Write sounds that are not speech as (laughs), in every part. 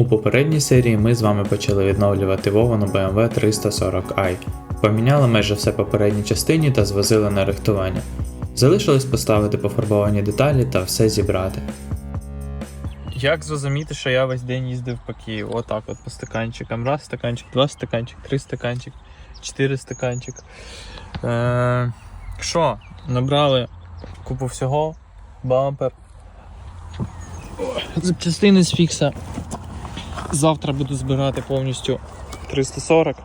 У попередній серії ми з вами почали відновлювати вовану BMW 340i. Поміняли майже все попередній частині та звозили на рихтування. Залишилось поставити пофарбовані деталі та все зібрати. Як зрозуміти, що я весь день їздив по Києву? Отак от по стаканчикам. Раз стаканчик, два стаканчик, три стаканчик, чотири стаканчик. Е, набрали купу всього, бампер. Запчастини з фікса. Завтра буду збирати повністю 340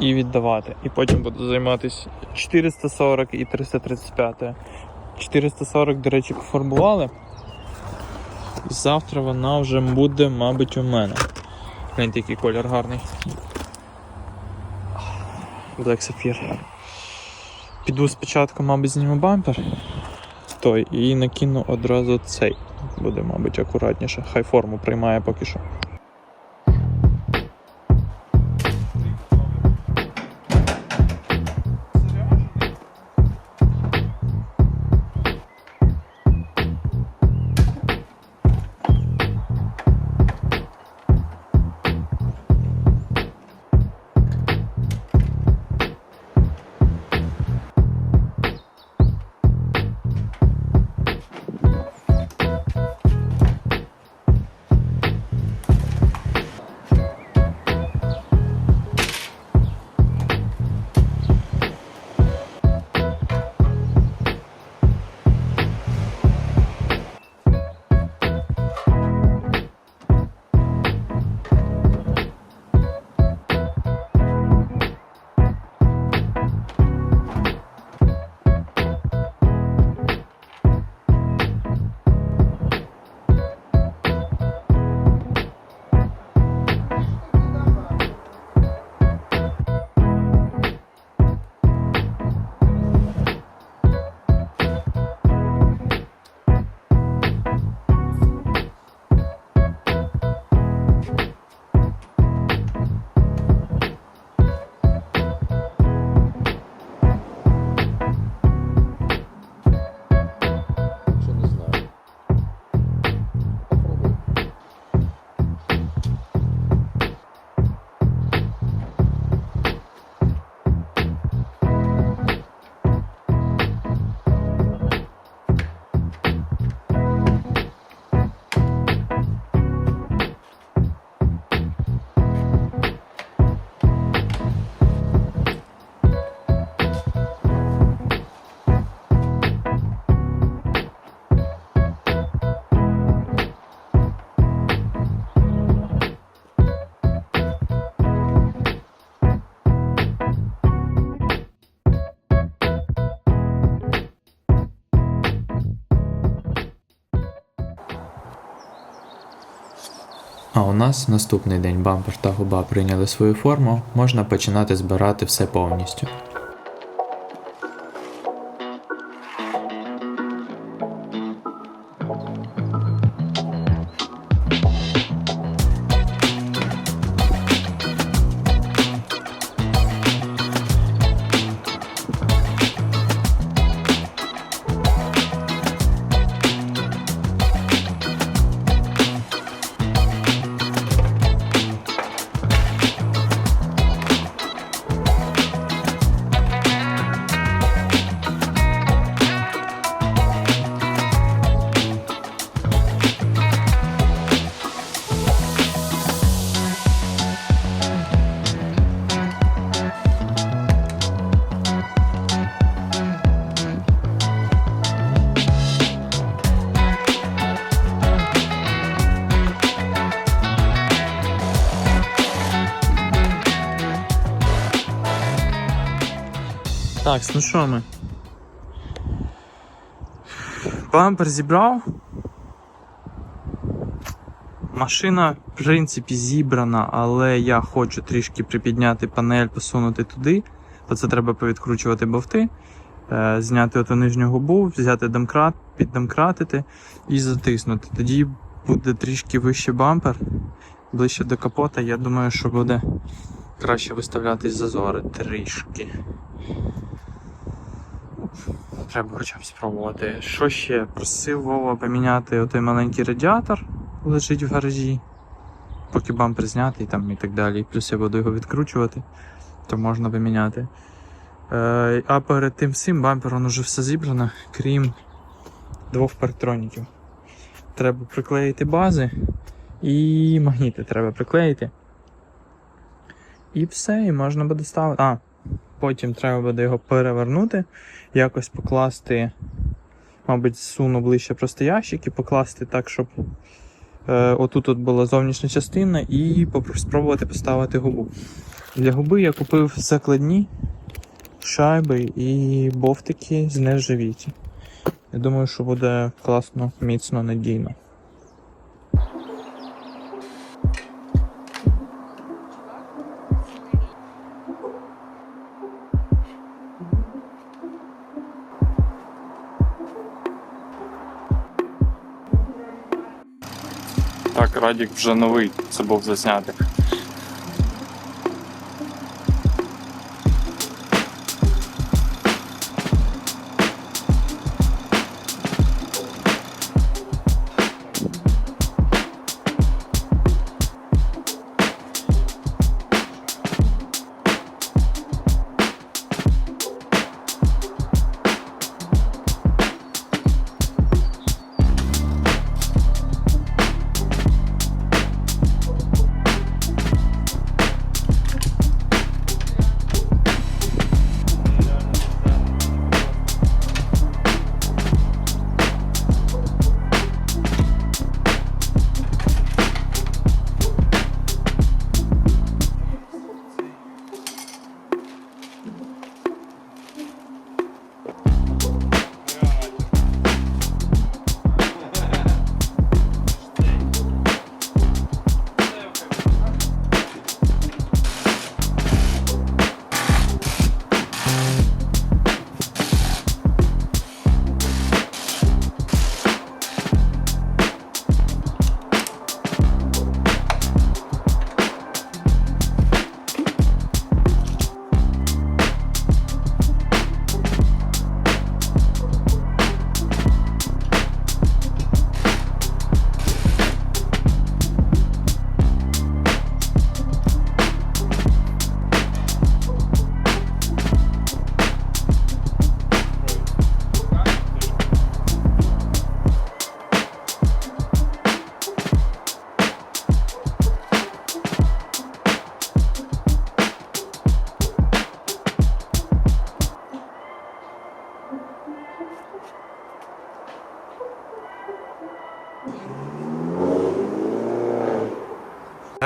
і віддавати. І потім буду займатися 440 і 335. 440, до речі, пофарбували. І завтра вона вже буде, мабуть, у мене. Гляньте, який колір гарний. Black Sapphire. Піду спочатку, мабуть, зніму бампер. Той, і накину одразу цей. Буде, мабуть, акуратніше. Хай форму приймає поки що. Нас наступний день бампер та губа прийняли свою форму, можна починати збирати все повністю. Так, ну що ми? Бампер зібрав. Машина, в принципі, зібрана, але я хочу трішки припідняти панель, посунути туди. То це треба повідкручувати бовти, е, зняти оту нижню губу, взяти домкрат, піддомкратити і затиснути. Тоді буде трішки вище бампер, ближче до капота. Я думаю, що буде краще виставлятись зазори трішки. Треба хоча б спробувати. Що ще? Просив Вова поміняти отой маленький радіатор, лежить в гаражі. поки бампер знятий там і так далі. Плюс я буду його відкручувати, то можна поміняти. Е, а перед тим всім бампером уже все зібрано, крім двох парктроніків. Треба приклеїти бази і магніти треба приклеїти. І все, і можна буде ставити. А, потім треба буде його перевернути, якось покласти, мабуть, суну ближче просто ящик і покласти так, щоб е, отут от була зовнішня частина, і спробувати поставити губу. Для губи я купив закладні шайби і бовтики з нержавіті. Я думаю, що буде класно, міцно, надійно. Радік вже новий, це був засняти.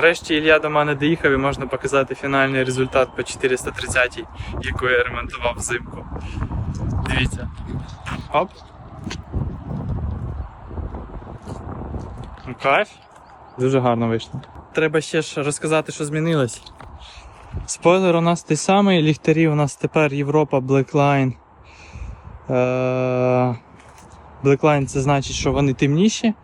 Нарешті Ілля до мене доїхав і можна показати фінальний результат по 430, яку я ремонтував взимку. Дивіться. Оп. Ну, Кайф. Дуже гарно вийшло. Треба ще ж розказати, що змінилось. Спойлер у нас той самий, ліхтарі у нас тепер Європа Blackline. Е, Blackline це значить, що вони темніші.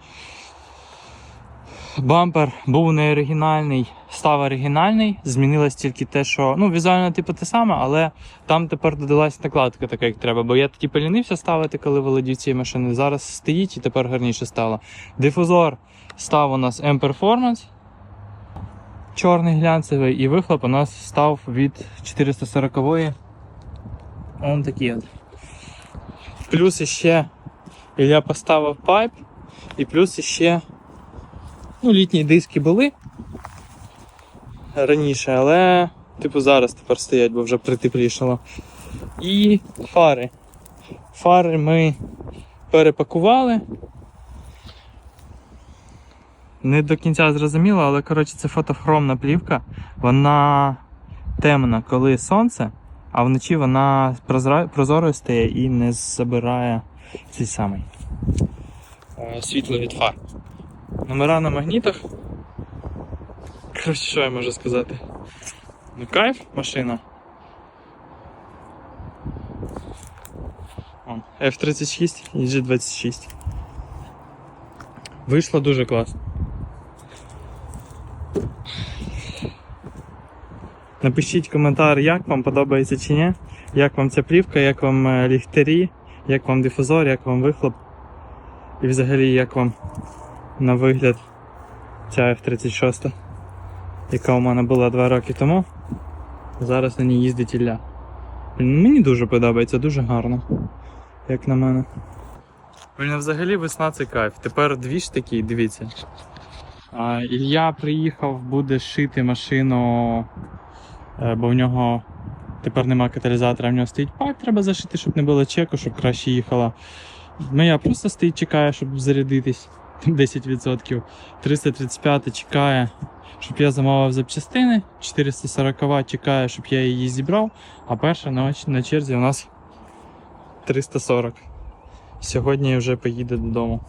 Бампер був не оригінальний, став оригінальний. Змінилось тільки те, що ну, візуально типу те саме, але там тепер додалась накладка така, як треба. Бо я тоді полінився ставити, коли володів цією машиною. Зараз стоїть і тепер гарніше стало. Дифузор став у нас M-Performance. Чорний глянцевий, і вихлоп у нас став від 440-ї. Он такий от. Плюс іще я поставив пайп, і плюс іще Ну, літні диски були раніше, але типу зараз тепер стоять, бо вже притеплішало. І фари. Фари ми перепакували. Не до кінця зрозуміло, але коротше це фотохромна плівка. Вона темна, коли сонце, а вночі вона прозорою стає і не забирає цей самий е, світло від фар. Номера на магнітах. Коротше, що я можу сказати? Ну, кайф, машина. Вон, F36 і G26. Вийшло дуже класно. Напишіть коментар, як вам подобається чи ні. Як вам ця плівка, як вам е, ліхтарі, як вам дифузор, як вам вихлоп. І взагалі як вам на вигляд ця F36. яка у мене була 2 роки тому. Зараз на ній їздить Ілля. Мені дуже подобається, дуже гарно. Як на мене. Блін, взагалі весна це кайф. Тепер дві ж такі, дивіться. А, Ілля приїхав, буде шити машину, е, бо в нього тепер нема каталізатора, в нього стоїть пайп, треба зашити, щоб не було чеку, щоб краще їхала. Моя просто стоїть, чекає, щоб зарядитись (laughs) 10%. 335 чекає, щоб я замовив запчастини. 440 чекає, щоб я її зібрав. А перша на, на черзі у нас 340. Сьогодні вже поїде додому.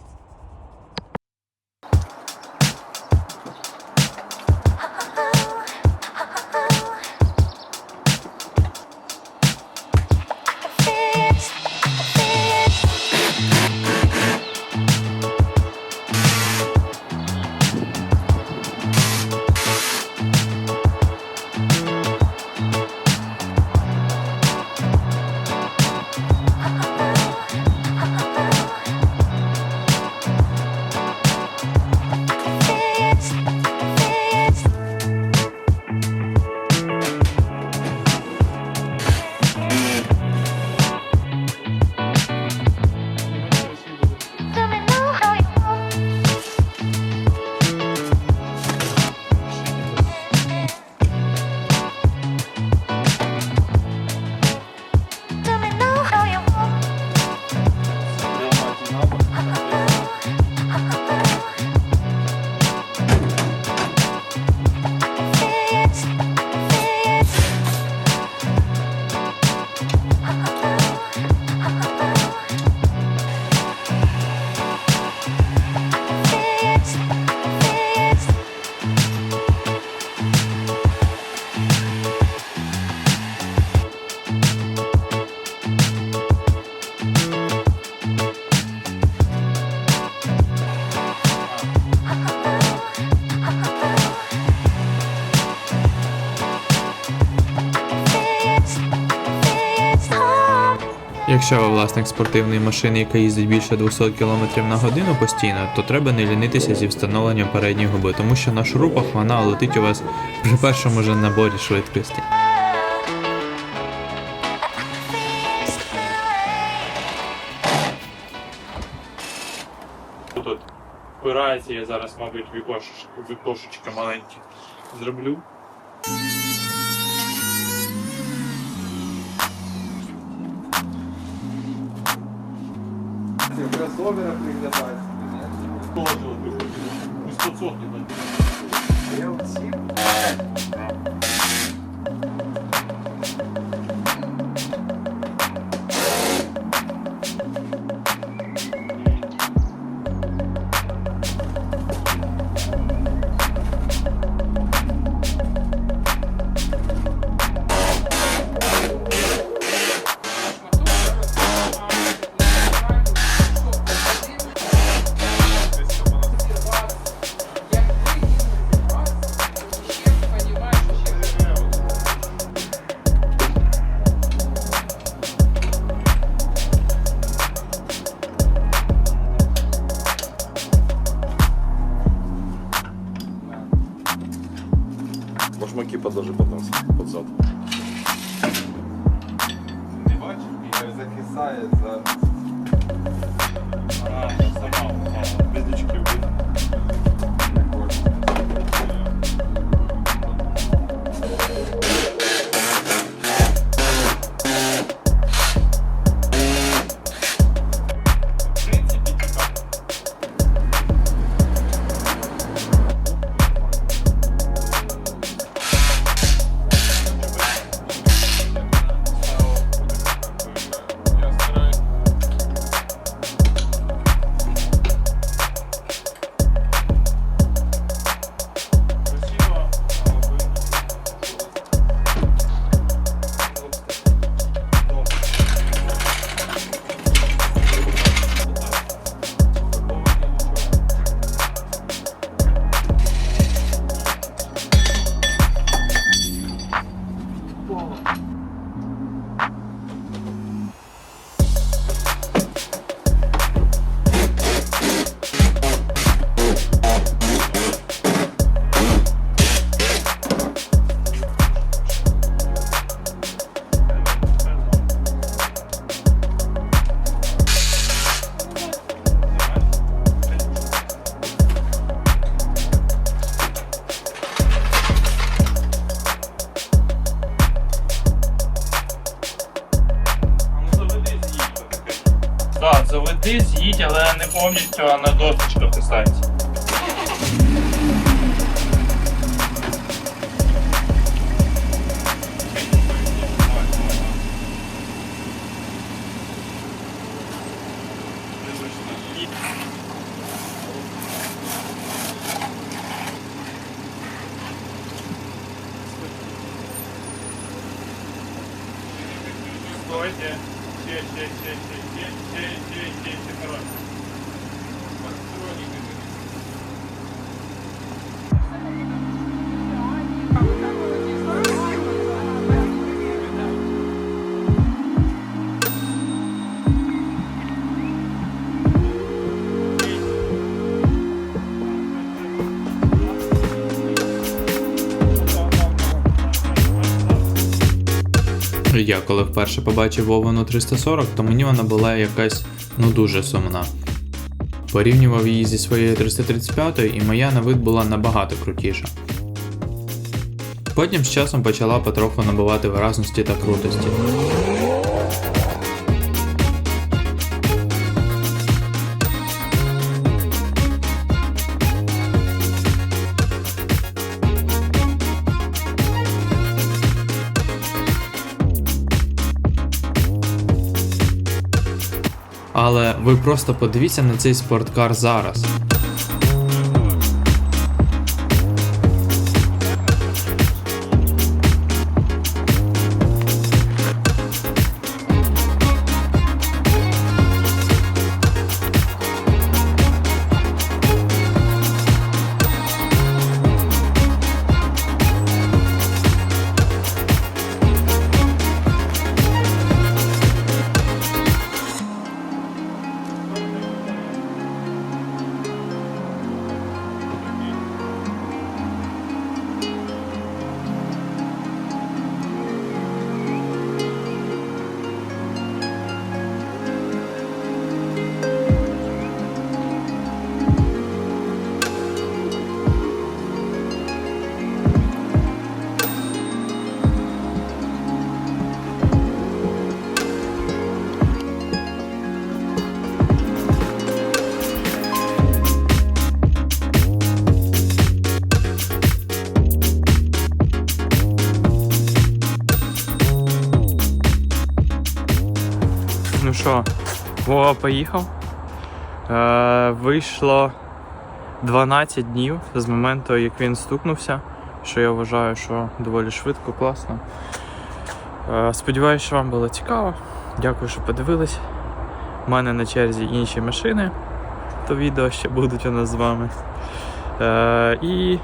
Якщо ви власник спортивної машини, яка їздить більше 200 км на годину постійно, то треба не лінитися зі встановленням передньої губи, тому що на шурупах вона летить у вас при першому же наборі швидкості. Тут впирається, я зараз, мабуть, вікошечка маленьке зроблю. В Пусть подсохнет. Я вот is. Uh, повністю, а на досочках касається. Стойте. Ще, ще, ще, ще, ще, ще, ще, ще, ще, Я коли вперше побачив Вовану 340, то мені вона була якась ну дуже сумна. Порівнював її зі своєю 335 і моя на вид була набагато крутіша. Потім з часом почала потроху набувати виразності та крутості. Але ви просто подивіться на цей спорткар зараз. Що, Вова поїхав. Е, вийшло 12 днів з моменту, як він стукнувся, що я вважаю, що доволі швидко, класно. Е, сподіваюсь, що вам було цікаво. Дякую, що подивились. У мене на черзі інші машини, то відео ще будуть у нас з вами. Е, і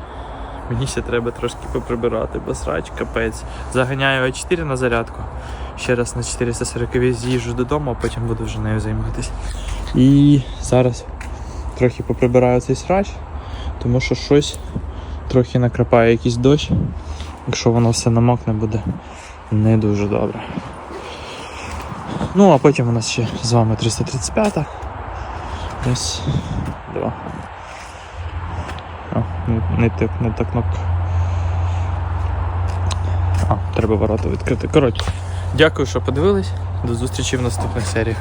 мені ще треба трошки поприбирати, бо срач, капець. Заганяю А4 на зарядку. Ще раз на 440 з'їжджу додому, а потім буду вже нею займатися. І зараз трохи поприбираю цей срач, тому що щось трохи накрапає якийсь дощ. Якщо воно все намокне, буде не дуже добре. Ну, а потім у нас ще з вами 335. Раз, два. О, не, так, не так кнопка. А, треба ворота відкрити. Коротше, дякую, що подивились. До зустрічі в наступних серіях.